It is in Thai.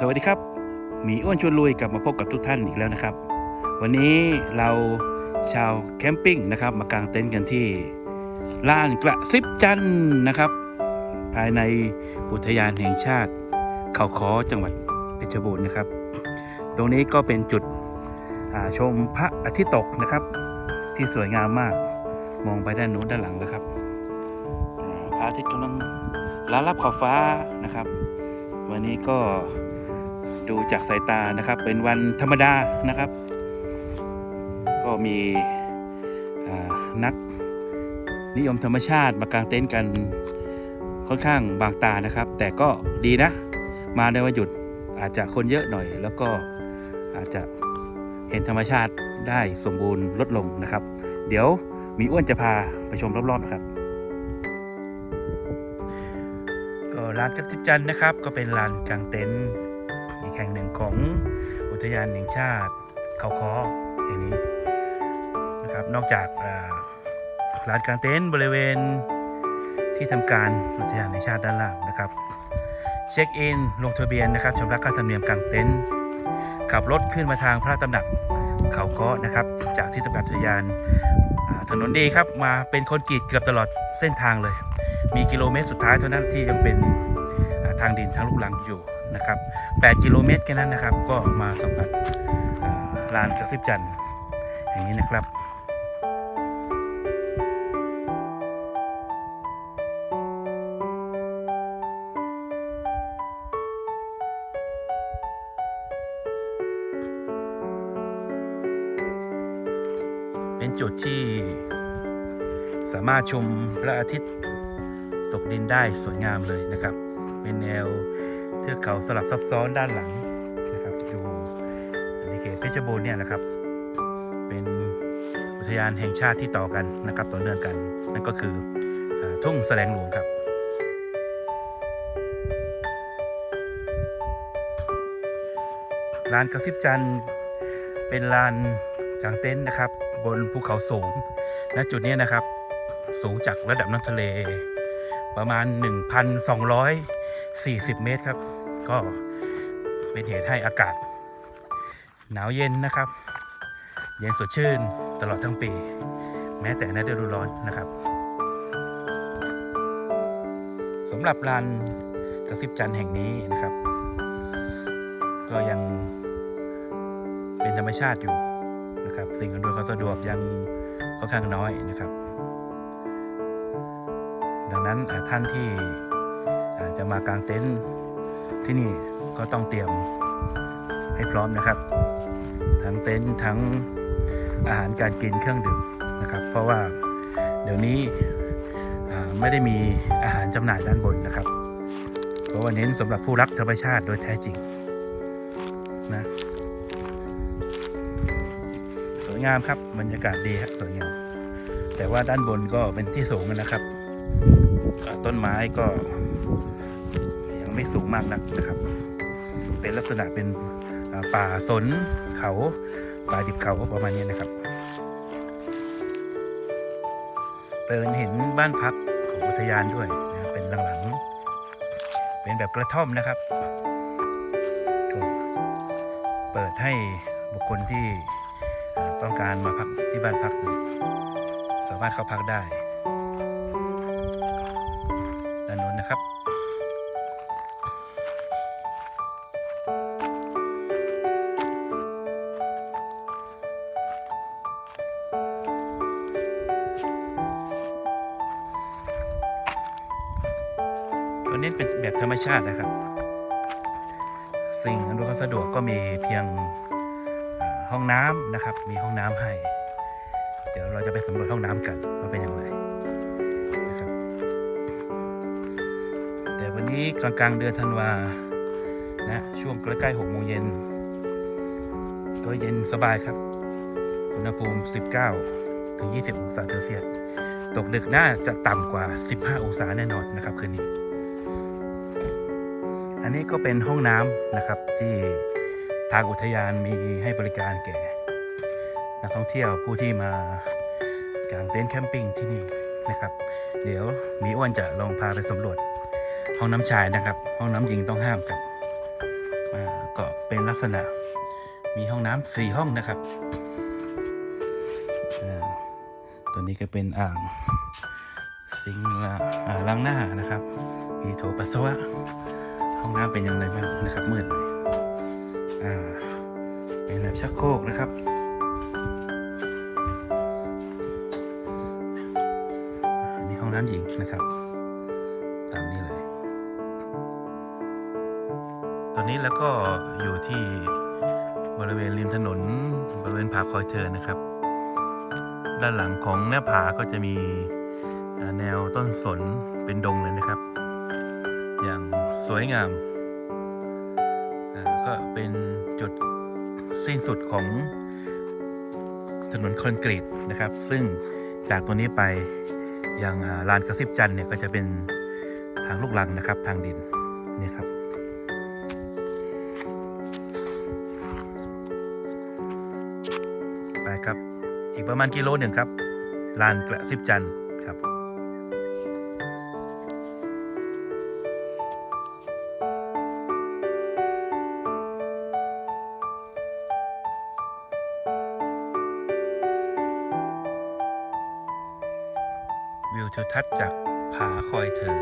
สวัสดีครับ มีอ้วนชวนลุยกลับมาพบกับทุกท่านอีกแล้วนะครับ วันนี้เราชาวแคมปิ้งนะครับ มากางเต็นท์กันที่ลานกระซิบจันนะครับ ภายในอุทยานแห่งชาติ เขาคอจังหวัดเพชรบูรณ์นะครับ ตรงนี้ก็เป็นจุดชมพระอาทิตย์ตกนะครับ ที่สวยงามมากมองไปด้านนู้นด้านหลังนะครับพระอาทิตย์กำลังล้าลับขอบฟ้านะครับ วันนี้ก็ ดูจากสายตานะครับ เป็นวันธรรมดานะครับ ก็มีนักนิยมธรรมชาติมากางเต็นท์กันค่อนข้างบางตานะครับ แต่ก็ดีนะ มาในวันหยุดอาจจะคนเยอะหน่อย แล้วก็อาจจะเห็นธรรมชาติได้สมบูรณ์ลดลงนะครับ เดี๋ยวมีอ้วนจะพาไปชมรอบๆนะครับก็ลานกระติจันนะครับ ก็เป็นลานกางเต็นท์ อีกแห่งหนึ่งของอุทยานแห่งชาติเขาคอแห่งนี้นะครับ นอกจากอ่าลานกางเต็นท์บริเวณที่ทำการอุทยานแห่งชาติด้านล่างนะครับ เช็คอินลงทะเบียนนะครับชำระค่าธรรมเนียมกางเต็นท์ขับรถขึ้นมาทางพระตำหนักเขาเคาะนะครับ จากที่ทำการอุทยานถนนดีครับมาเป็นคนกรีตเกือบตลอดเส้นทางเลย มีกิโลเมตรสุดท้ายเท่านั้นที่ยังเป็นทางดินทางลูกลังอยู่ นะครับ 8 กิโลเมตรแค่นั้นนะครับ ก็มาสัมผัสอ่าลานกระซิบจันทร์อย่างนี้นะครับเป็นจุดที่สามารถชมพระอาทิตย์ตกดินได้สวยงามเลยนะครับ เป็นแนว เทือกเขาสลับซับซ้อนด้านหลังนะครับอยู่ในเขตเพชรบูรณ์เนี่ยนะครับ เป็นอุทยานแห่งชาติที่ต่อกันนะครับต่อเนื่องกันนั่นก็คืออทุ่งแสลงหลวงครับลานกระซิบจันทร์เป็นลานกางเต็นท์นะครับ บนภูเขาสูงณจุดนี้นะครับ สูงจากระดับน้ำทะเล ประมาณ 40 เมตรครับ ก็เป็นเหตุให้อากาศ หนาวเย็นนะครับ เย็นสดชื่นตลอดทั้งปี แม้แต่ในฤดูร้อนนะครับสำหรับลานกระซิบจันแห่งนี้นะครับ ก็ยังเป็นธรรมชาติอยู่นะครับ สิ่งอำนวยความสะดวกยังค่อนข้างน้อยนะครับ ดังนั้นท่านที่ จะมากางเต็นท์ที่นี่ก็ต้องเตรียมให้พร้อมนะครับ ทั้งเต็นท์ทั้งอาหารการกินเครื่องดื่มนะครับ เพราะว่าเดี๋ยวนี้ไม่ได้มีอาหารจำหน่ายด้านบนนะครับ เพราะว่าเน้นสำหรับผู้รักธรรมชาติโดยแท้จริงนะสวยงามครับบรรยากาศดีครับสวยงามแต่ว่าด้านบนก็เป็นที่สูงนะครับ ต้นไม้ก็ ไม่สูงมากนักนะครับ เป็นลักษณะเป็นป่าสนเขาป่าดิบเขาประมาณนี้นะครับเปินเห็นบ้านพักของอุทยานด้วยนะเป็นหลังๆ เป็นแบบกระท่อมนะครับก็เปิดให้บุคคลที่ต้องการมาพักที่บ้านพัก สามารถเข้าพักได้ด้านนู้นนะครับ ตัวนี้เป็นแบบธรรมชาตินะครับ สิ่งอำนวยความสะดวกก็มีเพียงห้องน้ำนะครับ มีห้องน้ำให้ เดี๋ยวเราจะไปสำรวจห้องน้ำกันว่าเป็นอย่างไรนะครับ แต่วันนี้กลางๆเดือนธันวานะช่วงใกล้ๆหกโมงเย็นก็เย็นสบายครับ อุณหภูมิ 19 ถึง 20 องศาเซลเซียส ตกดึกน่าจะต่ำกว่า 15 องศาแน่นอนนะครับคืนนี้ อันนี้ก็เป็นห้องน้ำนะครับที่ทางอุทยานมีให้บริการแก่นักท่องเที่ยวผู้ที่มากางเต็นท์แคมปิ้งที่นี่นะครับ เดี๋ยวมีอ้วนจะลองพาไปสำรวจห้องน้ำชายนะครับ ห้องน้ำหญิงต้องห้ามกับก็เป็นลักษณะมีห้องน้ำสี่ห้องนะครับตัวนี้ก็เป็นอ่างซิงค์ล้างหน้านะครับ มีโถปัสสาวะ ห้องน้ำเป็นอย่างไรบ้างนะครับ มืดหน่อยอ่า เป็นแบบชักโครกนะครับอันนี้ห้องน้ำหญิงนะครับ ตามนี้เลย ตอนนี้แล้วก็อยู่ที่บริเวณริมถนนบริเวณผาคอยเทินนะครับ ด้านหลังของหน้าผาก็จะมีแนวต้นสนเป็นดงเลยนะครับ สวยงามอ่าก็เป็นจุดสิ้นสุดของถนนคอนกรีตนะครับ ซึ่งจากตรงนี้ไปยังอ่าลานกระซิบจันเนี่ยก็จะเป็นทางลูกลังนะครับ ทางดินนี่ครับไปครับ อีกประมาณกิโลหนึ่งครับลานกระซิบจันทร์ วิวทิวทัศน์จากผาคอยเธอ